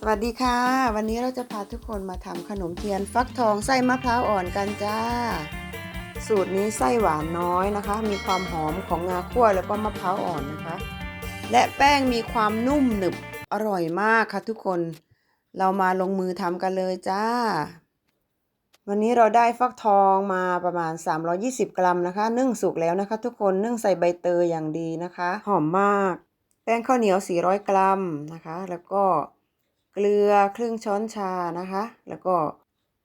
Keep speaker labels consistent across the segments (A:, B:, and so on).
A: สวัสดีค่ะ วันนี้เราจะพาทุกคนมาทำขนมเทียนฟักทองไส้มะพร้าวอ่อนกันจ้า สูตรนี้ไส้หวานน้อยนะคะ มีความหอมของงาคั่วแล้วก็มะพร้าวอ่อนนะคะ และแป้งมีความนุ่มหนึบอร่อยมากค่ะทุกคน เรามาลงมือทำกันเลยจ้า วันนี้เราได้ฟักทองมาประมาณ 320 กรัมนะคะ นึ่งสุกแล้วนะคะ ทุกคนนึ่งใส่ใบเตยอย่างดีนะคะ หอมมาก แป้งข้าวเหนียว 400 กรัมนะคะ แล้วก็ เกลือครึ่งช้อนชานะคะ แล้วก็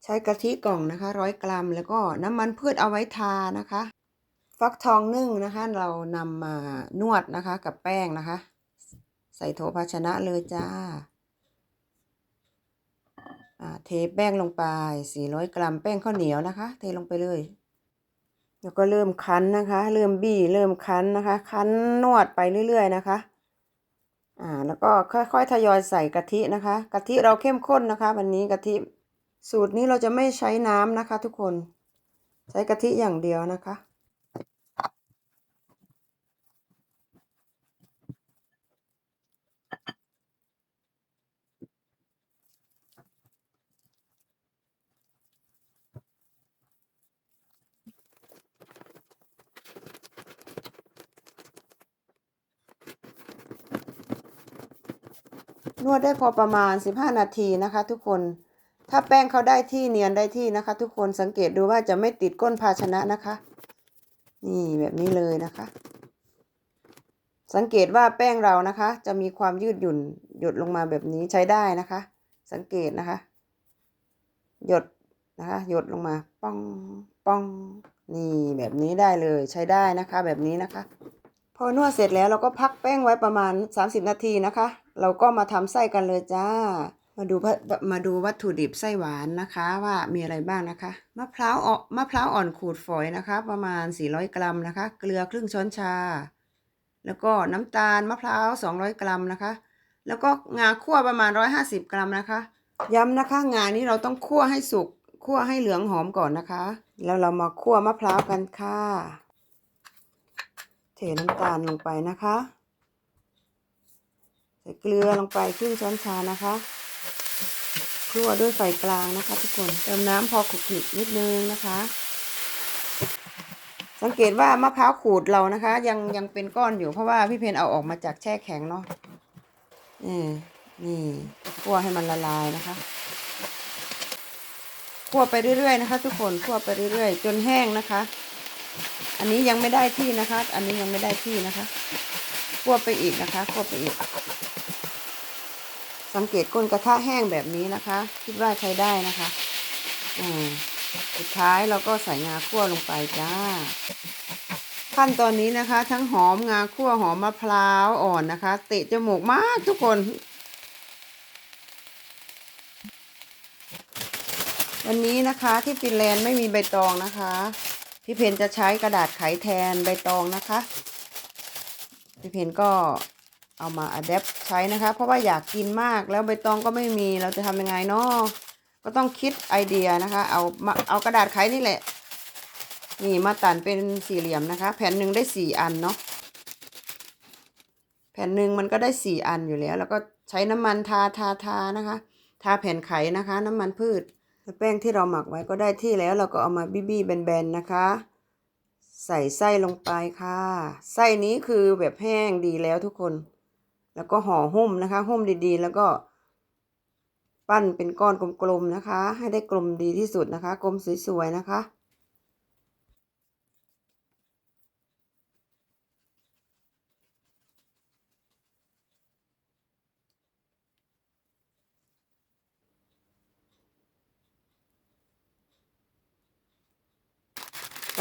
A: ใช้กะทิกล่องนะคะร้อยกรัม แล้วก็น้ำมันพืชเอาไว้ทานะคะ ฟักทองนึ่งนะคะ เรานำมานวดนะคะกับแป้งนะคะ ใส่โถภาชนะเลยจ้าเทแป้งลงไป 400 กรัมแป้งข้าวเหนียวนะคะ เทลงไปเลย แล้วก็เริ่มคั้นนะคะ เริ่มบี้เริ่มคั้นนะคะ คั้นนวดไปเรื่อย ๆ นะคะ อ่าแล้วก็ค่อยๆทยอยใส่กะทินะคะ กะทิเราเข้มข้นนะคะ วันนี้กะทิสูตรนี้เราจะไม่ใช้น้ำนะคะ ทุกคน ใช้กะทิอย่างเดียวนะคะ นวดได้พอประมาณ 15 นาทีนะคะ ทุกคน ถ้าแป้งเขาได้ที่เนียนได้ที่นะคะ ทุกคนสังเกตดูว่าจะไม่ติดก้นภาชนะนะคะ นี่แบบนี้เลยนะคะ สังเกตว่าแป้งเรานะคะ จะมีความยืดหยุ่นหยดลงมาแบบนี้ใช้ได้นะคะ สังเกตนะคะ หยดนะคะ หยดลงมาป้องป้องนี่แบบนี้ได้เลยใช้ได้นะคะ แบบนี้นะคะ พอนวดเสร็จแล้วเราก็พักแป้งไว้ประมาณ 30 นาทีนะคะ เราก็มาทำไส้กันเลยจ้า มาดูมาดูวัตถุดิบไส้หวานนะคะว่ามีอะไรบ้างนะคะ มะพร้าวอ่อนมะพร้าวอ่อนขูดฝอยนะคะ ประมาณ 400 กรัมนะคะ เกลือครึ่งช้อนชา แล้วก็น้ำตาลมะพร้าว 200 กรัมนะคะ แล้วก็งาคั่วประมาณ 150 กรัมนะคะ ย้ำนะคะงานี้เราต้องคั่วให้สุกคั่วให้เหลืองหอมก่อนนะคะ แล้วเรามาคั่วมะพร้าวกันค่ะ ทน้ำตาลลงไปนะคะ ใส่เกลือลงไปครึ่งช้อนชานะคะคั่วด้วยไฟกลางนะคะ ทุกคนเติมน้ำพอขลุกขลิกนิดนึงนะคะ สังเกตว่ามะพร้าวขูดเรานะคะ ยังยังเป็นก้อนอยู่เพราะว่าพี่เพนเอาออกมาจากแช่แข็งเนาะนี่นี่คั่วให้มันละลายนะคะคั่วไปเรื่อยๆนะคะ ทุกคนคั่วไปเรื่อยๆ จนแห้งนะคะ อันนี้ยังไม่ได้ที่นะคะ อันนี้ยังไม่ได้ที่นะคะคั่วไปอีกนะคะคั่วไปอีก สังเกตก้นกระทะแห้งแบบนี้นะคะ คิดว่าใช้ได้นะคะอืมสุดท้ายเราก็ใส่งาคั่วลงไปจ้า ขั้นตอนนี้นะคะ ทั้งหอมงาคั่วหอมมะพร้าวอ่อนนะคะ เตะจมูกมากทุกคน วันนี้นะคะที่ฟินแลนด์ไม่มีใบตองนะคะ พี่เพนจะใช้กระดาษไขแทนใบตองนะคะ พี่เพนก็เอามาอัดแอปใช้นะคะ เพราะว่าอยากกินมากแล้วใบตองก็ไม่มีเราจะทำยังไงเนาะก็ต้องคิดไอเดียนะคะ เอามาเอากระดาษไขนี่แหละ นี่มาตัดเป็นสี่เหลี่ยมนะคะ แผ่นหนึ่งได้สี่อันเนาะแผ่นหนึ่งมันก็ได้สี่อันอยู่แล้ว แล้วก็ใช้น้ำมันทาทาทานะคะ ทาแผ่นไขนะคะ น้ำมันพืช แป้งที่เราหมักไว้ก็ได้ที่แล้วเราก็เอามาบี้บี้แบนๆนะคะ ใส่ไส้ลงไปค่ะ ไส้นี้คือแบบแห้งดีแล้วทุกคน แล้วก็ห่อหุ้มนะคะ หุ้มดีๆ แล้วก็ ปั้นเป็นก้อนกลมๆนะคะ ให้ได้กลมดีที่สุดนะคะ กลมสวยๆนะคะ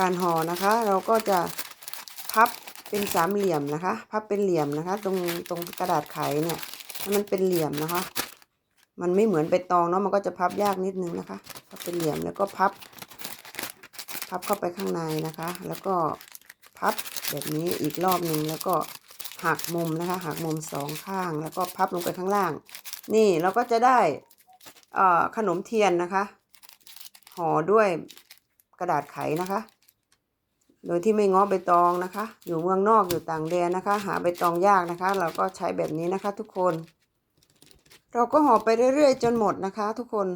A: การห่อนะคะ เราก็จะพับเป็นสามเหลี่ยมนะคะ พับเป็นเหลี่ยมนะคะ ตรงตรงกระดาษไขเนี่ยให้มันเป็นเหลี่ยมนะคะ มันไม่เหมือนใบตองเนาะมันก็จะพับยากนิดนึงนะคะพับเป็นเหลี่ยมแล้วก็พับ พับเข้าไปข้างในนะคะ แล้วก็พับแบบนี้อีกรอบหนึ่งแล้วก็หักมุมนะคะ หักมุมสองข้าง แล้วก็พับลงไปข้างล่าง นี่เราก็จะได้ขนมเทียนนะคะห่อด้วยกระดาษไขนะคะ โดยที่ไม่ง้อใบตองนะคะ อยู่เมืองนอกอยู่ต่างแดนนะคะ หาใบตองยากนะคะ เราก็ใช้แบบนี้นะคะ ทุกคน เราก็ห่อไปเรื่อยๆ จนหมดนะคะ ทุกคน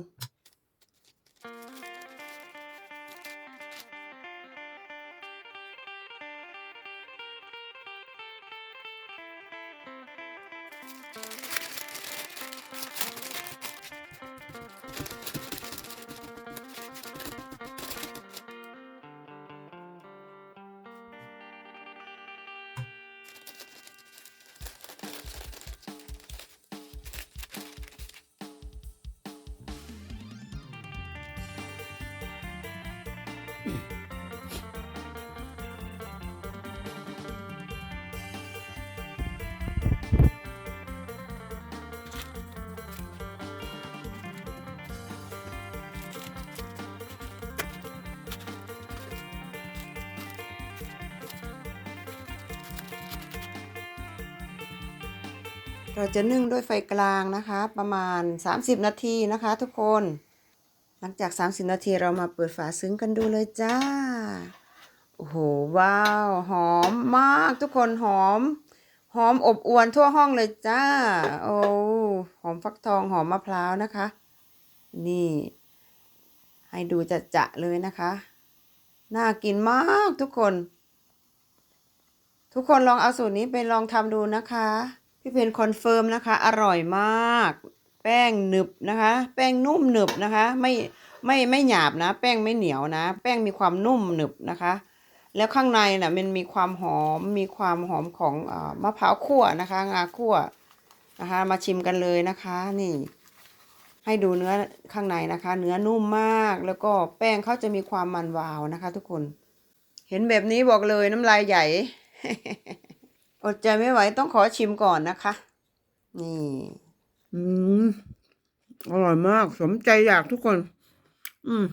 A: เราจะนึ่งด้วยไฟกลางนะคะ ประมาณ 30 นาทีนะคะ ทุกคน ลังจาก 30 นาทีเรามาเปิดฝาซึ้งกันดูเลยจ้า โอ้โห ว้าว หอมมากทุกคนหอม หอมอบอวนทั่วห้องเลยจ้า โอ้หอมฟักทองหอมมะพร้าวนะคะ นี่ ให้ดูจะจะเลยนะคะ น่ากินมากทุกคน ทุกคนลองเอาสูตรนี้ไปลองทำดูนะคะ พี่เพนคอนเฟิร์มนะคะ อร่อยมาก แป้งหนึบนะคะ แป้งนุ่มหนึบนะคะ ไม่ไม่ไม่หยาบนะ แป้งไม่เหนียวนะ แป้งมีความนุ่มหนึบนะคะ แล้วข้างในน่ะมันมีความหอมมีความหอมของออมะพร้าวคั่วนะคะ งาคั่วนะคะ มาชิมกันเลยนะคะนี่ ให้ดูเนื้อข้างในนะคะ เนื้อนุ่มมากแล้วก็แป้งเขาจะมีความมันวาวนะคะ ทุกคน เห็นแบบนี้บอกเลยน้ำลายใหญ่อดใจไม่ไหวต้องขอชิมก่อนนะคะ นี่ อืมอร่อยมาก สมใจอยากทุกคน อืม